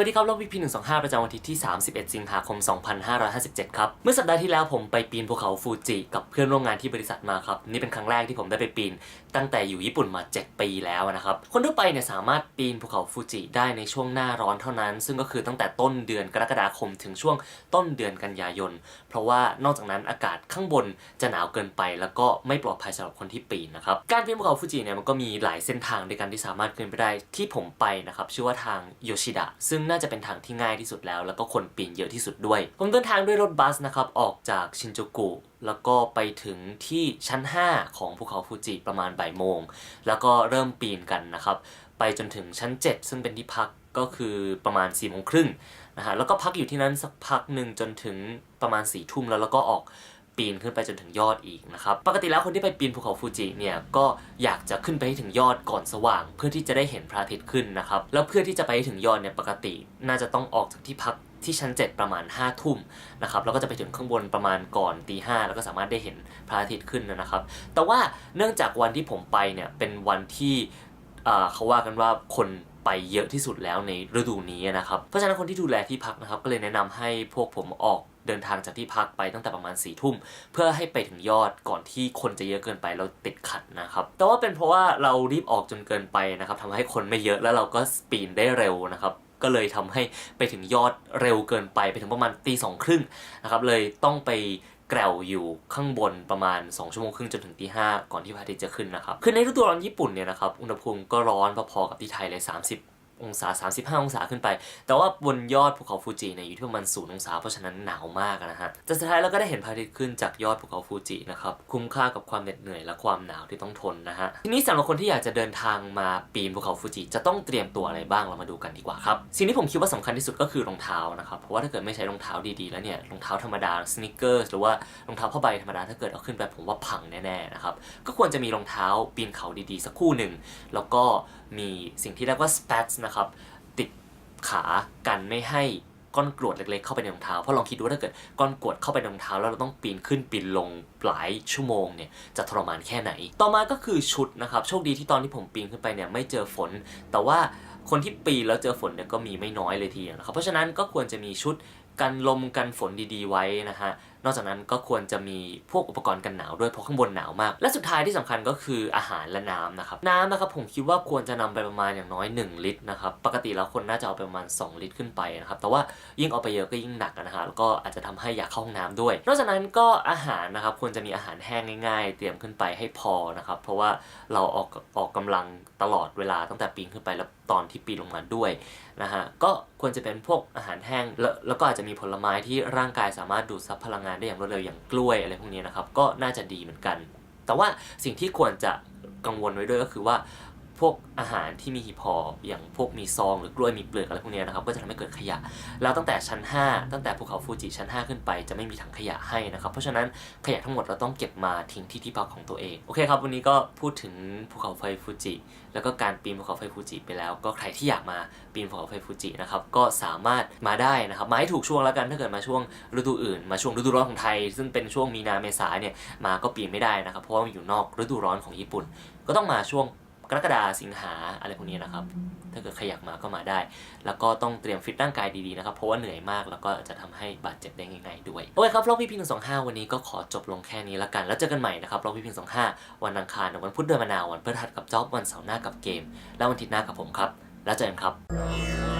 วัสดีครับโลกพีพีหนึ่งสองห้าประจำวันที่ 31 สิงหาคม 2557 ครับ เมื่อสัปดาห์ที่แล้วผมไปปีนภูเขาฟูจิกับเพื่อนร่วมงานที่บริษัทมาครับ นี่เป็นครั้งแรกที่ผมได้ไปปีน ตั้งแต่อยู่ญี่ปุ่นมา 7 ปีแล้วนะครับ คนทั่วไปเนี่ยสามารถปีนภูเขาฟูจิได้ในช่วงหน้าร้อนเท่านั้น ซึ่งก็คือตั้งแต่ต้นเดือนกรกฎาคมถึงช่วงต้นเดือนกันยายน เพราะว่านอกจากนั้นอากาศข้างบนจะหนาวเกินไป แล้วก็ไม่ปลอดภัยสำหรับคนที่ปีนนะครับ การปีนภูเขาฟูจิเนี่ยมันก็มีหลายเส้นทางในการที่สามารถขึ้นไปได้ที่ผมไปนะครับชื่อว่าทางโยชิดะซึ่งน่าจะเป็นทางที่ง่ายที่สุดแล้ว แล้วก็คนปีนเยอะที่สุดด้วย ผมเดินทางด้วยรถบัสนะครับ ออกจากชินจูกุ แล้วก็ไปถึงที่ชั้น 5 ของภูเขาฟูจิประมาณบ่ายโมง แล้วก็เริ่มปีนกันนะครับ ไปจนถึงชั้น 7 ซึ่งเป็นที่พักก็คือประมาณ4ี่โมงครึ่งนะฮะ แล้วก็พักอยู่ที่นั้นสักพักหนึ่งจนถึงประมาณ4ี่ทุ่มแล้วแล้วก็ออก ปีนขึ้นไปจนถึงยอดอีกนะครับ ปกติแล้วคนที่ไปปีนภูเขาฟูจิเนี่ยก็อยากจะขึ้นไปให้ถึงยอดก่อนสว่าง เพื่อที่จะได้เห็นพระอาทิตย์ขึ้นนะครับ แล้วเพื่อที่จะไปให้ถึงยอดเนี่ยปกติ น่าจะต้องออกจากที่พักที่ชั้น 7 ประมาณ5้าทุ่มนะครับแล้วก็จะไปถึงข้างบนประมาณก่อนตีห้าแล้วก็สามารถได้เห็นพระอาทิตย์ขึ้นนะครับ แต่ว่าเนื่องจากวันที่ผมไปเนี่ยเป็นวันที่เขาว่ากันว่าคน ไปเยอะที่สุดแล้วในฤดูนี้นะครับ เพราะฉะนั้นคนที่ดูแลที่พักนะครับ ก็เลยแนะนำให้พวกผมออกเดินทางจากที่พักไปตั้งแต่ประมาณ4ี่ทุ่ม เพื่อให้ไปถึงยอดก่อนที่คนจะเยอะเกินไปแล้วติดขัดนะครับ แต่ว่าเป็นเพราะว่าเรารีบออกจนเกินไปนะครับทำให้คนไม่เยอะแล้วเราก็สปีนได้เร็วนะครับก็เลยทำให้ไปถึงยอดเร็วเกินไปไปถึงประมาณตีสองครึ่งนะครับเลยต้องไป แกลวอยู่ข้างบนประมาณ 2 ชั่วโมงครึ่งจนถึงตีห้าก่อนที่พระอาทิตย์จะขึ้นนะครับคือในฤดูร้อนญี่ปุ่นเนี่ยนะครับอุณหภูมิก็ร้อนพอๆกับที่ไทยเลย 30 องศา 35 องศาขึ้นไป แต่ว่าบนยอดภูเขาฟูจิเนี่ยอยู่ที่ประมาณ0องศา เพราะฉะนั้นหนาวมากนะฮะแต่สุดท้ายเราก็ได้เห็นพระอาทิตย์ขึ้นจากยอดภูเขาฟูจินะครับ คุ้มค่ากับความเหน็ดเหนื่อยและความหนาวที่ต้องทนนะฮะ ทีนี้สำหรับคนที่อยากจะเดินทางมาปีนภูเขาฟูจิจะต้องเตรียมตัวอะไรบ้างเรามาดูกันดีกว่าครับ สิ่งที่ผมคิดว่าสำคัญที่สุดก็คือรองเท้านะครับ เพราะว่าถ้าเกิดไม่ใช้รองเท้าดีๆแล้วเนี่ยรองเท้าธรรมดาสนิเกอร์หรือว่ารองเท้าผ้าใบธรรมดาถ้าเกิดเอาขึ้นไปผมว่าพังแน่ๆนะครับ ก็ควรจะมีรองเท้าปีนเขาดีๆ สักคู่หนึ่งแล้วก็มีสิ่งที่เรียกว่า spats นะครับ ติดขากันไม่ให้ก้อนกรวดเล็กๆเข้าไปในรองเท้า เพราะลองคิดดูว่าถ้าเกิดก้อนกรวดเข้าไปในรองเท้า แล้วเราต้องปีนขึ้นปีนลงหลายชั่วโมงเนี่ยจะทรมานแค่ไหน ต่อมาก็คือชุดนะครับ โชคดีที่ตอนที่ผมปีนขึ้นไปเนี่ยไม่เจอฝน แต่ว่าคนที่ปีนแล้วเจอฝนเนี่ยก็มีไม่น้อยเลยทีเดียวนะครับ เพราะฉะนั้นก็ควรจะมีชุดกันลมกันฝนดีๆไว้นะฮะนอกจากนั้นก็ควรจะมีพวกอุปกรณ์กันหนาวด้วยเพราะข้างบนหนาวมาก และสุดท้ายที่สำคัญก็คืออาหารและน้ำนะครับน้ำนะครับผมคิดว่าควรจะนำไปประมาณอย่างน้อย 1 ลิตรนะครับปกติแล้วคนน่าจะเอาไปประมาณ 2 ลิตรขึ้นไปนะครับแต่ว่ายิ่งเอาไปเยอะก็ยิ่งหนักนะฮะแล้วก็อาจจะทำให้อยากเข้าห้องน้ำด้วย นอกจากนั้นก็อาหารนะครับควรจะมีอาหารแห้งง่าย ๆ เตรียมขึ้นไปให้พอนะครับเพราะว่าเราออกออกกำลังตลอดเวลาตั้งแต่ปีนขึ้นไปแล้วตอนที่ปีนลงมาด้วยนะฮะก็ควรจะเป็นพวกอาหารแห้งแล้วแล้วก็อาจจะมีผลไม้ที่ร่างกายสามารถดูดซับพลังงานได้อย่างรวดเร็วอย่างกล้วยอะไรพวกนี้นะครับ ก็น่าจะดีเหมือนกัน แต่ว่าสิ่งที่ควรจะกังวลไว้ด้วยก็คือว่า พวกอาหารที่มีหีบห่ออย่างพวกมีซองหรือกล้วยมีเปลือกอะไรพวกนี้นะครับก็จะทำให้เกิดขยะ แล้วตั้งแต่ชั้น 5 ตั้งแต่ภูเขาฟูจิชั้น 5 ขึ้นไปจะไม่มีถังขยะให้นะครับ เพราะฉะนั้นขยะทั้งหมดเราต้องเก็บมาทิ้งที่ที่พักของตัวเอง โอเคครับ วันนี้ก็พูดถึงภูเขาไฟฟูจิ แล้วก็การปีนภูเขาไฟฟูจิไปแล้ว ก็ใครที่อยากมาปีนภูเขาไฟฟูจินะครับก็สามารถมาได้นะครับมาให้ถูกช่วงแล้วกันถ้าเกิดมาช่วงฤดูอื่น มาช่วงฤดูร้อนของไทย ซึ่งเป็นช่วงมีนาเมษาเนี่ยมาก็ปีนไม่ได้นะครับเพราะว่ามันอยู่นอกฤดูร้อนของญี่ปุ่น ก็ต้องมาช่วง กรกฎาสิงหาอะไรพวกนี้นะครับ ถ้าเกิดใครอยากมาก็มาได้ แล้วก็ต้องเตรียมฟิตร่างกายดีๆนะครับ เพราะว่าเหนื่อยมากแล้วก็จะทำให้บาดเจ็บได้ง่ายๆด้วย โอเคครับรอบพี่พิงสองห้าวันนี้ก็ขอจบลงแค่นี้แล้วกัน แล้วเจอกันใหม่นะครับรอบพี่พิงสองห้าวันอังคารวันพุธเดือนมะนาว วันพฤหัสกับจอบ วันเสาร์หน้ากับเกม แล้ววันอาทิตย์หน้ากับผมครับ แล้วเจอกันครับ